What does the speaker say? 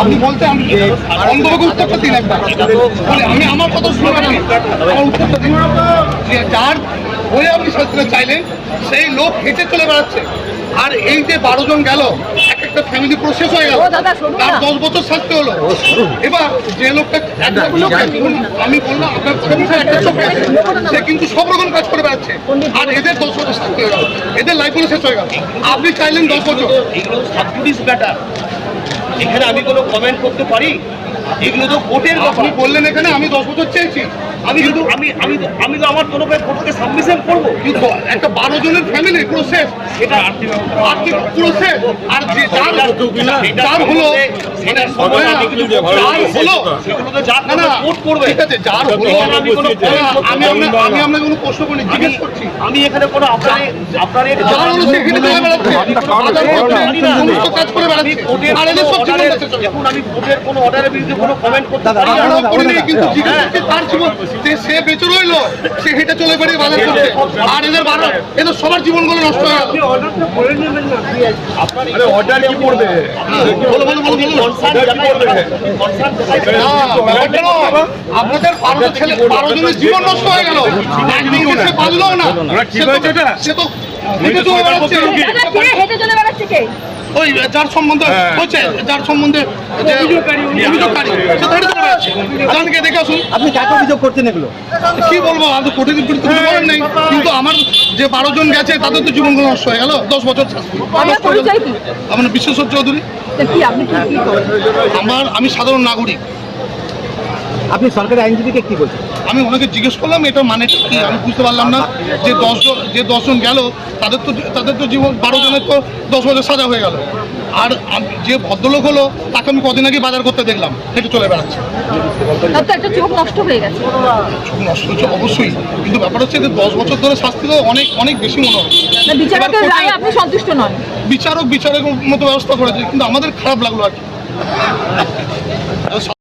আপনি বলতে আমি অন্ধভাবে উত্তরটা দিন একটা বলে, আমি আমার কথা আমার উত্তরটা দিন। যার হয়ে আপনি শাস্তিটা চাইলেন সেই লোক হেঁটে চলে বেড়াচ্ছে। আর এই যে বারো জন গেল এক একটা ফ্যামিলি প্রসেস হয়ে গেল। ও দাদা, শুনুন তার দশ বছর শাস্তি হলো। এবার যে লোকটা একটা আমি বললাম আপনার কথা একটা চোখ আছে সে কিন্তু সব রকম কাজ করে বেড়াচ্ছে। আর এদের দশ বছর শাস্তি হয়ে গেল। এদের লাইফগুলো শেষ হয়ে গেল। আপনি চাইলেন দশ বছর। এগুলো সাবজুডিস ব্যাটার এখানে আমি কোনো কমেন্ট করতে পারি? এগুলো তো কোর্টের ব্যাপার। আপনি বললেন এখানে আমি দশ বছর চেয়েছি। আমি কিন্তু আমি আমি আমি তো আমার তরফে কোর্টকে সাবমিশন করব। কিন্তু একটা বারো জনের ফ্যামিলি পুরো শেষ এটা আর্থিক আর্থিক পুরো শেষ আর যে যার যার হলো আমি যার। হলো এখানে আমি কোনো আপনার এখানে কোনো আমি কোর্টের কোনো অর্ডারের বিরুদ্ধে কোনো কমেন্ট করতে কিন্তু তার জীবন সে বেঁচে রইল সে হেঁটে চলে বেরিয়ে বাজার করছে। আর এদের বারো এদের সবার জীবনগুলো নষ্ট হয়ে গেল। অর্ডার কি করবে বলো বলো বলো বলো। কনসার্ন কনসার্ন না, ব্যাপারটা নয়। আপনাদের বারো ছেলে বারো জনের জীবন নষ্ট হয়ে গেল। সে বাঁচলো না? সে তো- সে তো হেঁটে চলে বেড়াচ্ছে কে? ওই যার সম্বন্ধে হচ্ছে যার সম্বন্ধে যে অভিযোগকারী সে দেখে আসুন। আপনি কাকে অভিযোগ করছেন এগুলো? কি বলব আমি তো কোটি কোটি কিছু বলার নেই। কিন্তু আমার যে বারো জন গেছে তাদের তো জীবনগুলো নষ্ট হয়ে গেল। দশ বছর আমার বিশ্বশ্বর চৌধুরী। আপনি কি কি আমার আমি সাধারণ নাগরিক। আপনি সরকারি আইনজীবীকে কি বলছেন? আমি ওনাকে জিজ্ঞেস করলাম এটা মানে কি? আমি বুঝতে পারলাম না। যে দশজন যে দশজন গেল তাদের তো তাদের তো জীবন বারো জনের তো দশ বছর সাজা হয়ে গেল। আর যে ভদ্রলোক হলো তাকে আমি কদিন আগে বাজার করতে দেখলাম হেঁটে চলে বেড়াচ্ছে। চোখ নষ্ট হয়ে গেছে। চোখ নষ্ট হচ্ছে অবশ্যই কিন্তু ব্যাপার হচ্ছে যে দশ বছর ধরে শাস্তি তো অনেক অনেক বেশি মনে হয়। বিচারক বিচারকের মতো ব্যবস্থা করেছে কিন্তু আমাদের খারাপ লাগল আর কি।